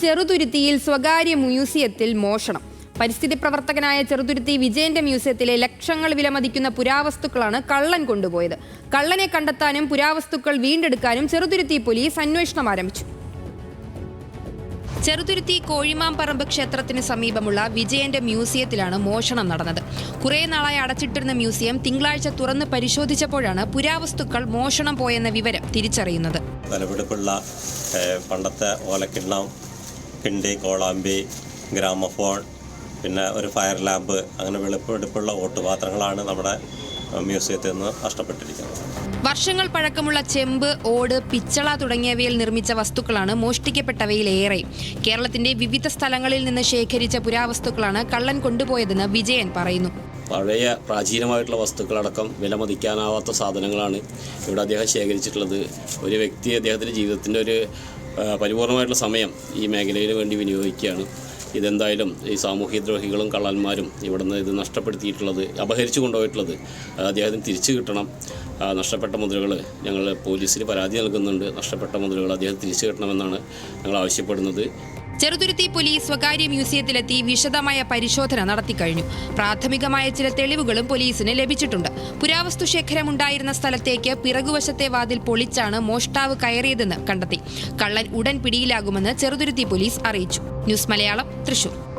ചെറുതുരുത്തിയിൽ സ്വകാര്യ മ്യൂസിയത്തിൽ മോഷണം. പരിസ്ഥിതി പ്രവർത്തകനായ ചെറുതുരുത്തി വിജയന്റെ മ്യൂസിയത്തിലെ ലക്ഷങ്ങൾ വിലമതിക്കുന്ന പുരാവസ്തുക്കളാണ് കള്ളൻ കൊണ്ടുപോയത്. കള്ളനെ കണ്ടെത്താനും പുരാവസ്തുക്കൾ വീണ്ടെടുക്കാനും ചെറുതുരുത്തി പോലീസ് അന്വേഷണം ആരംഭിച്ചു. ചെറുതുരുത്തി കോഴിമാമ്പറമ്പ് ക്ഷേത്രത്തിന് സമീപമുള്ള വിജയന്റെ മ്യൂസിയത്തിലാണ് മോഷണം നടന്നത്. കുറേ നാളായി അടച്ചിട്ടിരുന്ന മ്യൂസിയം തിങ്കളാഴ്ച തുറന്ന് പരിശോധിച്ചപ്പോഴാണ് പുരാവസ്തുക്കൾ മോഷണം പോയെന്ന വിവരം തിരിച്ചറിയുന്നത്. പണ്ടത്തെ കിണ്ടി കോളാമ്പി ഗ്രാമഫോൺ പിന്നെ ഒരു ഫയർ ലാമ്പ് അങ്ങനെ വെളുപ്പെടുപ്പുള്ള ഓട്ടുപാത്രങ്ങളാണ് നമ്മുടെ മ്യൂസിയത്തിൽ നിന്ന് നഷ്ടപ്പെട്ടിരിക്കുന്നത്. വർഷങ്ങൾ പഴക്കമുള്ള ചെമ്പ് ഓട് പിച്ചള തുടങ്ങിയവയിൽ നിർമ്മിച്ച വസ്തുക്കളാണ് മോഷ്ടിക്കപ്പെട്ടവയിലേറെ. കേരളത്തിന്റെ വിവിധ സ്ഥലങ്ങളിൽ നിന്ന് ശേഖരിച്ച പുരാവസ്തുക്കളാണ് കള്ളൻ കൊണ്ടുപോയതെന്ന് വിജയൻ പറയുന്നു. പഴയ പ്രാചീനമായിട്ടുള്ള വസ്തുക്കളടക്കം വിലമതിക്കാനാവാത്ത സാധനങ്ങളാണ് ഇവിടെ അദ്ദേഹം ശേഖരിച്ചിട്ടുള്ളത്. ഒരു വ്യക്തി അദ്ദേഹത്തിന്റെ ജീവിതത്തിന്റെ ഒരു പരിപൂർണമായിട്ടുള്ള സമയം ഈ മേഖലയിൽ വേണ്ടി വിനിയോഗിക്കുകയാണ്. ഇതെന്തായാലും ഈ സാമൂഹ്യ ദ്രോഹികളും കള്ളന്മാരും ഇവിടുന്ന് ഇത് നഷ്ടപ്പെടുത്തിയിട്ടുള്ളത് അപഹരിച്ചു കൊണ്ടുപോയിട്ടുള്ളത് അദ്ദേഹത്തിന് തിരിച്ചു കിട്ടണം. നഷ്ടപ്പെട്ട മുതലുകൾ ഞങ്ങൾ പോലീസിൽ പരാതി നൽകുന്നുണ്ട്. നഷ്ടപ്പെട്ട മുതലുകൾ അദ്ദേഹം തിരിച്ചു കിട്ടണമെന്നാണ് ഞങ്ങൾ ആവശ്യപ്പെടുന്നത്. ചെറുതുരുത്തി പോലീസ് സ്വകാര്യ മ്യൂസിയത്തിലെത്തി വിശദമായ പരിശോധന നടത്തിക്കഴിഞ്ഞു പ്രാഥമികമായ ചില തെളിവുകളും പോലീസിന് ലഭിച്ചിട്ടുണ്ട്. പുരാവസ്തു ശേഖരം ഉണ്ടായിരുന്ന സ്ഥലത്തേക്ക് പിറകുവശത്തെ വാതിൽ പൊളിച്ചാണ് മോഷ്ടാവ് കയറിയതെന്ന് കണ്ടെത്തി. കള്ളൻ ഉടൻ പിടിയിലാകുമെന്ന് ചെറുതുരുത്തി പോലീസ് അറിയിച്ചു. ന്യൂസ് മലയാളം തൃശൂർ.